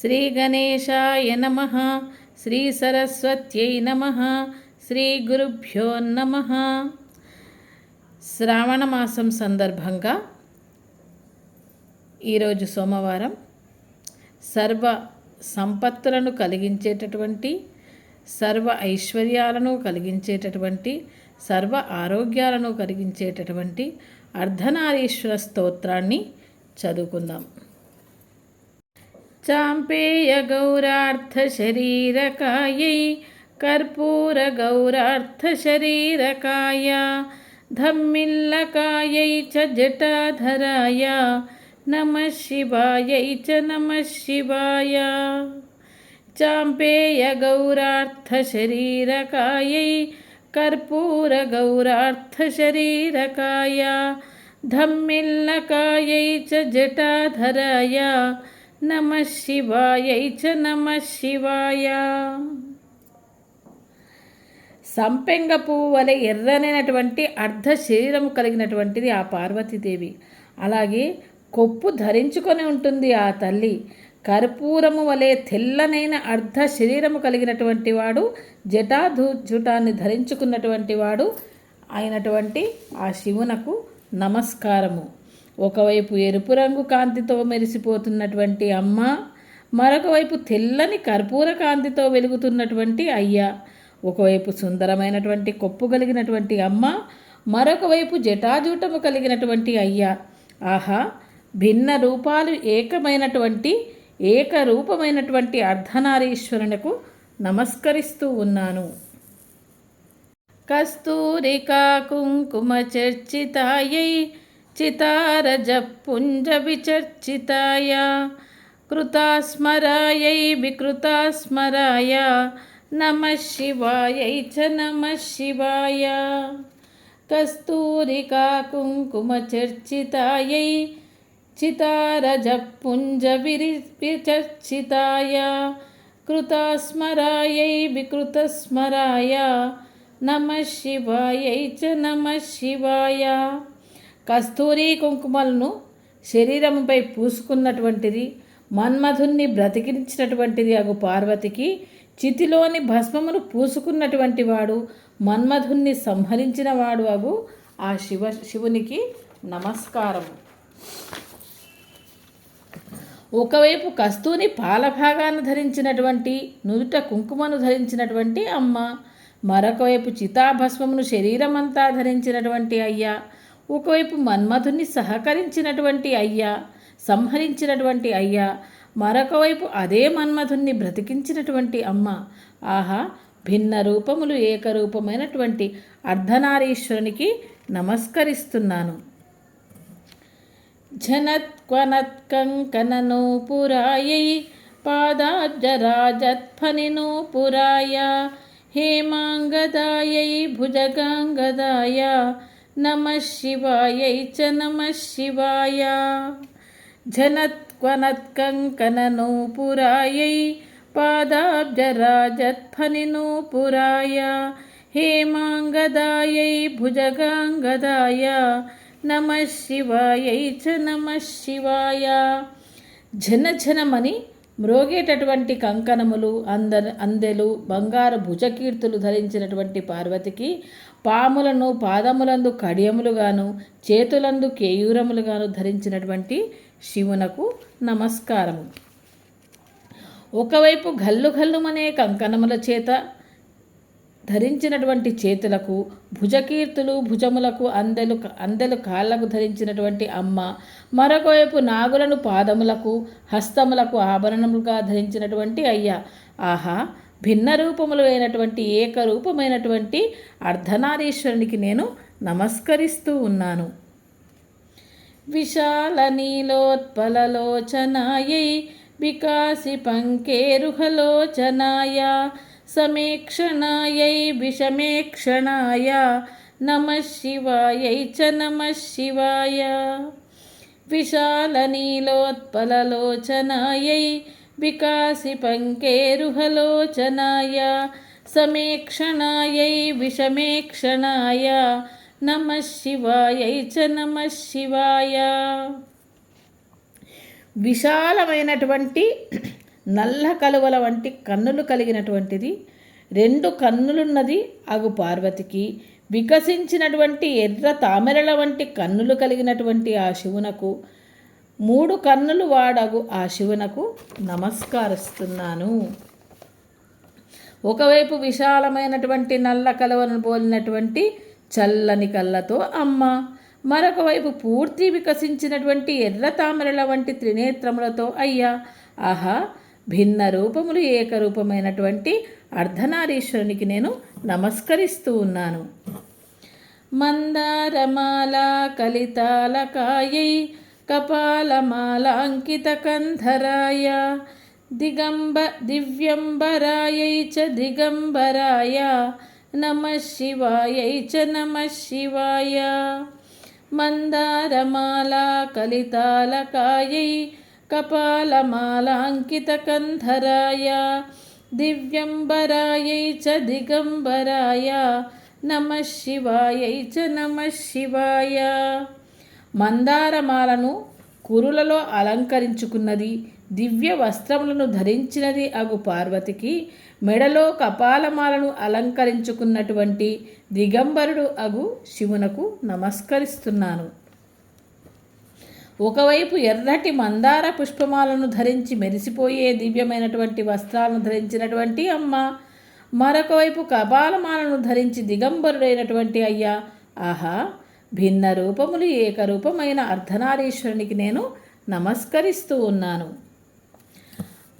శ్రీగణేశాయ నమ. శ్రీ సరస్వత్యై నమ. శ్రీ గురుభ్యో నమ. శ్రావణ మాసం సందర్భంగా ఈరోజు సోమవారం సర్వ సంపత్తులను కలిగించేటటువంటి సర్వ ఐశ్వర్యాలను కలిగించేటటువంటి సర్వ ఆరోగ్యాలను కలిగించేటటువంటి అర్ధనారీశ్వర స్తోత్రాన్ని చదువుకుందాం. చాంపేయ గౌరార్థ శరీరకాయై కర్పూర గౌరార్థ శరీరకాయ ధమ్మిల్లకాయై చ జటాధరాయ నమ శివాయై చ నమ శివాయ చాంపేయ నమ శివాయై చ నమ శివాయ. సంపెంగ పువ్వు వలె ఎర్రనైనటువంటి అర్ధ శరీరము కలిగినటువంటిది ఆ పార్వతీదేవి. అలాగే కొప్పు ధరించుకొని ఉంటుంది ఆ తల్లి. కర్పూరము వలె తెల్లనైన అర్ధ శరీరము కలిగినటువంటి వాడు జటాధూజుటాన్ని ధరించుకున్నటువంటి వాడు అయినటువంటి ఆ శివునకు నమస్కారము. ఒకవైపు ఎరుపు రంగు కాంతితో మెరిసిపోతున్నటువంటి అమ్మ మరొక వైపు తెల్లని కర్పూర కాంతితో వెలుగుతున్నటువంటి అయ్య ఒకవైపు సుందరమైనటువంటి కొప్పు కలిగినటువంటి అమ్మ మరొక వైపు జటాజూటము కలిగినటువంటి అయ్య. ఆహా భిన్న రూపాలు ఏకమైనటువంటి ఏకరూపమైనటువంటి అర్ధనారీశ్వరునకు నమస్కరిస్తూ ఉన్నాను. కస్తూరికా కుంకుమ చర్చితాయై చితారజపుంజ విచర్చితాయ కృతాస్మరాయై వికృతాస్మరాయ నమ శివాయై చ నమ శివాయ. కస్తూరికా కుంకుమ చర్చితాయై చితారజపుంజ విరి విచర్చితాయ కృతాస్మరాయై వికృతస్మరాయ కస్తూరి కుంకుమలను శరీరముపై పూసుకున్నటువంటిది మన్మధుణ్ణి బ్రతికించినటువంటిది అగు పార్వతికి చితిలోని భస్మమును పూసుకున్నటువంటి వాడు మన్మధుణ్ణి సంహరించిన వాడు అగు ఆ శివ శివునికి నమస్కారం. ఒకవైపు కస్తూరి పాలభాగాన్ని ధరించినటువంటి నుదుట కుంకుమను ధరించినటువంటి అమ్మ మరొకవైపు చితాభస్మమును శరీరమంతా ధరించినటువంటి అయ్యా ఒకవైపు మన్మధుని సహకరించినటువంటి అయ్యా సంహరించినటువంటి అయ్యా మరొక వైపు అదే మన్మధుణ్ణి బ్రతికించినటువంటి అమ్మ. ఆహా భిన్న రూపములు ఏకరూపమైనటువంటి అర్ధనారీశ్వరునికి నమస్కరిస్తున్నాను. జనత్వనత్కంకననూపురాయై పాదాబ్జరాజత్ఫనినూపురాయ హేమాంగదాయై భుజగాంగదాయ नमः शिवायै च नमः शिवाय झनत्क्वनत्कङ्कननूपुरायै पादाब्जराजत्फनिनूपुराय हेमाङ्गदायै भुजगाङ्गदाय నమ శివాయై చ నమ శివాయ ఝన ఝనమని మ్రోగేటటువంటి కంకణములు అంద అందెలు బంగారు భుజకీర్తులు ధరించినటువంటి పార్వతికి పాములను పాదములందు కడియములుగాను చేతులందు కేయూరములుగాను ధరించినటువంటి శివునకు నమస్కారము. ఒకవైపు గల్లు గల్లుమనే కంకణముల చేత ధరించినటువంటి చేతులకు భుజకీర్తులు భుజములకు అందెలు అందెలు కాళ్ళకు ధరించినటువంటి అమ్మ మరొకవైపు నాగులను పాదములకు హస్తములకు ఆభరణములుగా ధరించినటువంటి అయ్య. ఆహా భిన్న రూపములు అయినటువంటి ఏకరూపమైనటువంటి అర్ధనారీశ్వరునికి నేను నమస్కరిస్తూ ఉన్నాను. విశాల నీలోత్పలలోచనాయై వికాసి పంకేరుహలోచనాయ समीक्षणायै विषमेक्षणाय नमः शिवायै च नमः शिवाय विशालनीलोत्पललोचनायै विकासि पङ्केरुहलोचनाय समीक्षणायै विषमेक्षणाय नमः शिवायै च नमः శివాయ విశాలమైనటువంటి నల్ల కలువల వంటి కన్నులు కలిగినటువంటిది రెండు కన్నులున్నది అగు పార్వతికి. వికసించినటువంటి ఎర్ర తామెరల వంటి కన్నులు కలిగినటువంటి ఆ శివునకు మూడు కన్నులు వాడగు ఆ శివునకు నమస్కరిస్తున్నాను. ఒకవైపు విశాలమైనటువంటి నల్ల కలవను పోలినటువంటి చల్లని కళ్ళతో అమ్మ మరొక వైపు పూర్తి వికసించినటువంటి ఎర్ర తామరల వంటి త్రినేత్రములతో అయ్యా ఆహా భిన్న రూపములు ఏకరూపమైనటువంటి అర్ధనారీశ్వరునికి నేను నమస్కరిస్తూ ఉన్నాను. మందారమాల కలితాలకాయై కపాలమాలాంకిత కంధరాయ దిగంబ దివ్యంబరాయై చ దిగంబరాయ నమ శివాయై చ నమ శివాయ. మందారమాలా కలితాలకాయై కపాలమాలాంకిత కంధరాయ దివ్యంబరాయై చ దిగంబరాయ నమ శివాయై చ నమ శివాయ మందారమాలను కురులలో అలంకరించుకున్నది దివ్య వస్త్రములను ధరించినది అగు పార్వతికి మెడలో కపాలమాలను అలంకరించుకున్నటువంటి దిగంబరుడు అగు శివునకు నమస్కరిస్తున్నాను. ఒకవైపు ఎర్రటి మందార పుష్పమాలను ధరించి మెరిసిపోయే దివ్యమైనటువంటి వస్త్రాలను ధరించినటువంటి అమ్మ మరొకవైపు కపాలమాలను ధరించి దిగంబరుడైనటువంటి అయ్యా. ఆహా భిన్న రూపములు ఏకరూపమైన అర్ధనారీశ్వరునికి నేను నమస్కరిస్తూ ఉన్నాను.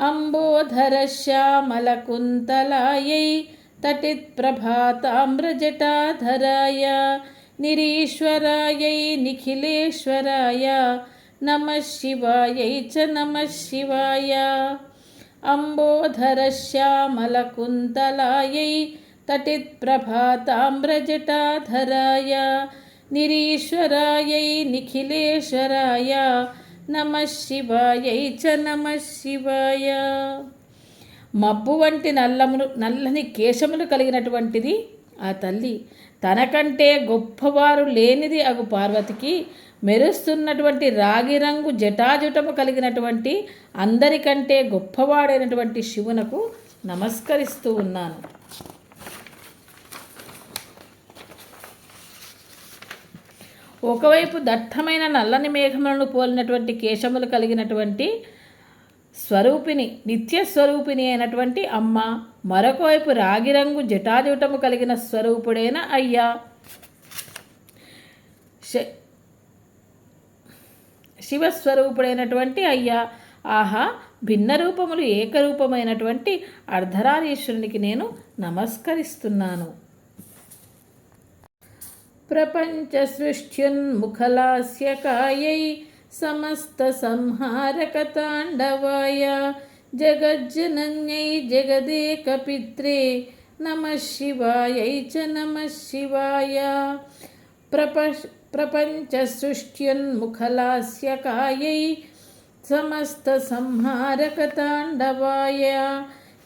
అంబోధర శ్యామలకుంతలాయై తటిత్ ప్రభాతామ్రజటాధరాయ निरीश्वरायै निखिलेश्वराय नमः शिवायै च नमः शिवाय अम्बोधरश्यामलकुन्तलायै तटित्प्रभाताम्रजटाधराय निरीश्वरायै निखिलेश्वराय నమ శివాయ చ నమ శివాయ మబ్బు వంటి నల్లములు నల్లని కేశములు కలిగినటువంటిది ఆ తల్లి తనకంటే గొప్పవారు లేనిది అగు పార్వతికి మెరుస్తున్నటువంటి రాగి రంగు జటాజుటము కలిగినటువంటి అందరికంటే గొప్పవాడైనటువంటి శివునకు నమస్కరిస్తూ ఉన్నాను. ఒకవైపు దట్టమైన నల్లని మేఘములను పోలినటువంటి కేశములు కలిగినటువంటి స్వరూపిణి నిత్య స్వరూపిణి అయినటువంటి అమ్మ మరొకవైపు రాగిరంగు జటాజుటము కలిగిన స్వరూపుడైన అయ్యా. శివస్వరూపుడైనటువంటి అయ్యా. ఆహా భిన్న రూపములు ఏకరూపమైనటువంటి అర్ధరారీశ్వరునికి నేను నమస్కరిస్తున్నాను. ప్రపంచ సృష్ట్యున్ముఖలాస్యకాయై समस्तसंहारकताण्डवाय जगज्जनन्यै जगदेकपित्रे नमः शिवायै च नमः शिवाय प्रपश प्रपञ्चसृष्ट्युन्मुखलास्यकायै समस्तसंहारकताण्डवाय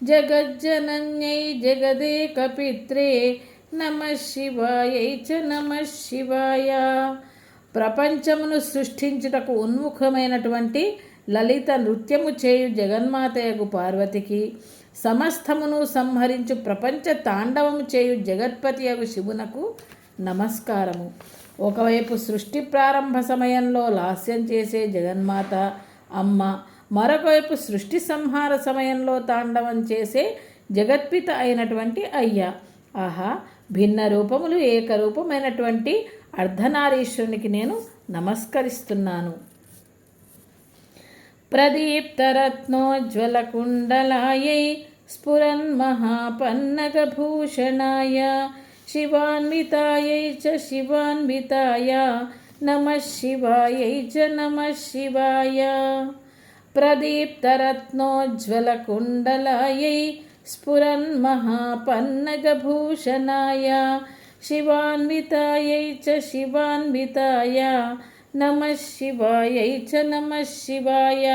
जगज्जनन्यै जगदेकपित्रे नमः शिवायै च नमः शिवाय ప్రపంచమును సృష్టించుటకు ఉన్ముఖమైనటువంటి లలిత నృత్యము చేయు జగన్మాతయగు పార్వతికి సమస్తమును సంహరించు ప్రపంచ తాండవము చేయు జగత్పతి యగు శివునకు నమస్కారము. ఒకవైపు సృష్టి ప్రారంభ సమయంలో లాస్యం చేసే జగన్మాత అమ్మ మరొకవైపు సృష్టి సంహార సమయంలో తాండవం చేసే జగత్పిత అయినటువంటి అయ్య. ఆహా భిన్న రూపములు ఏకరూపమైనటువంటి అర్ధనారీశ్వరునికి నేను నమస్కరిస్తున్నాను ప్రదీప్తరత్నోజ్వలకుండలాయై స్ఫురన్మహాపన్నగభూషణాయ శివాన్వితాయై చ శివాన్వితాయ నమ శివాయై చ నమ శివాయ ప్రదీప్తరత్నోజ్వలకుండలాయై स्फुरन्महापन्नगभूषणाय शिवान्वितायै च शिवान्विताय నమ శివాయై చ నమ శివాయ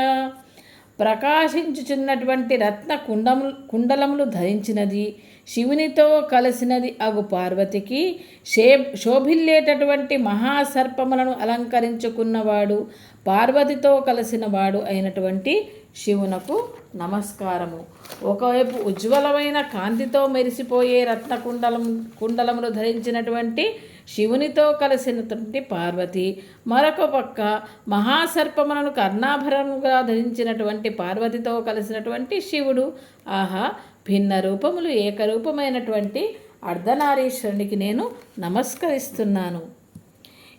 ప్రకాశించుచున్నటువంటి రత్న కుండము కుండలములు ధరించినది శివునితో కలిసినది అగు పార్వతికి శే శోభిల్లేటటువంటి మహాసర్పములను అలంకరించుకున్నవాడు పార్వతితో కలిసినవాడు అయినటువంటి శివునకు నమస్కారము. ఒకవైపు ఉజ్వలమైన కాంతితో మెరిసిపోయే రత్న కుండలం కుండలములు ధరించినటువంటి శివునితో కలిసినటువంటి పార్వతి మరొక పక్క మహాసర్పములను కర్ణాభరణముగా ధరించినటువంటి పార్వతితో కలిసినటువంటి శివుడు ఆహా భిన్న రూపములు ఏకరూపమైనటువంటి అర్ధనారీశ్వరునికి నేను నమస్కరిస్తున్నాను.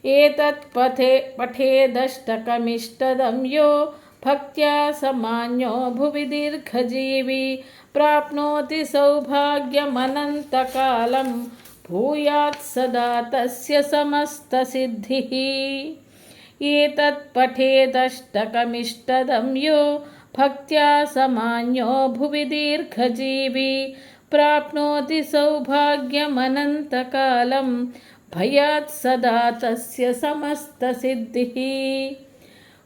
ఏతత్ పథే పఠేదష్టకమిష్టదం యో भक्त्या समान्यो भुवि दीर्घजीवी, प्राप्नोति सौभाग्यमनन्तकालं, भूयात् सदा तस्य समस्तसिद्धिः। एतत् पठेदष्टकमिष्टदं यो भक्त्या समान्यो भुवि दीर्घजीवी, प्राप्नोति सौभाग्यमनन्तकालं, भयात् सदा तस्य समस्तसिद्धिः।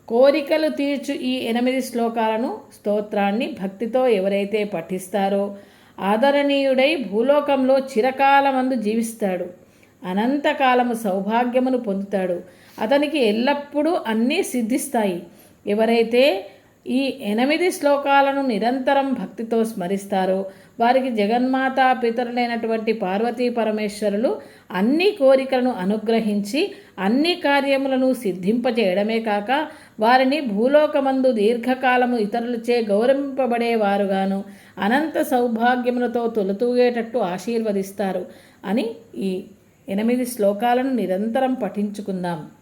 కోరికలు తీర్చు ఈ ఎనిమిది శ్లోకాలను స్తోత్రాన్ని భక్తితో ఎవరైతే పఠిస్తారో ఆదరణీయుడై భూలోకంలో చిరకాలమందు జీవిస్తాడు. అనంతకాలము సౌభాగ్యమును పొందుతాడు. అతనికి ఎల్లప్పుడూ అన్నీ సిద్ధిస్తాయి. ఎవరైతే ఈ ఎనిమిది శ్లోకాలను నిరంతరం భక్తితో స్మరిస్తారు. వారికి జగన్మాత పితరులైనటువంటి పార్వతీ పరమేశ్వరులు అన్ని కోరికలను అనుగ్రహించి అన్ని కార్యములను సిద్ధింపజేయడమే కాక వారిని భూలోకమందు దీర్ఘకాలము ఇతరులచే గౌరవింపబడేవారుగాను అనంత సౌభాగ్యములతో తొలతూగేటట్టు ఆశీర్వదిస్తారు. అని ఈ ఎనిమిది శ్లోకాలను నిరంతరం పఠించుకుందాం.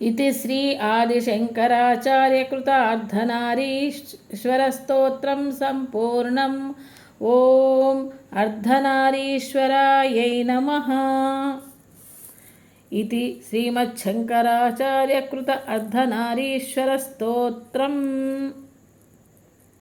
ఇది శ్రీ ఆదిశంకరాచార్యకృత అర్ధనారీశ్వరస్తోత్రం సంపూర్ణం ఓం అర్ధనారీశ్వరాయై నమ ఇది శ్రీమచ్చంకరాచార్యకృత అర్ధనారీశ్వరస్తోత్రం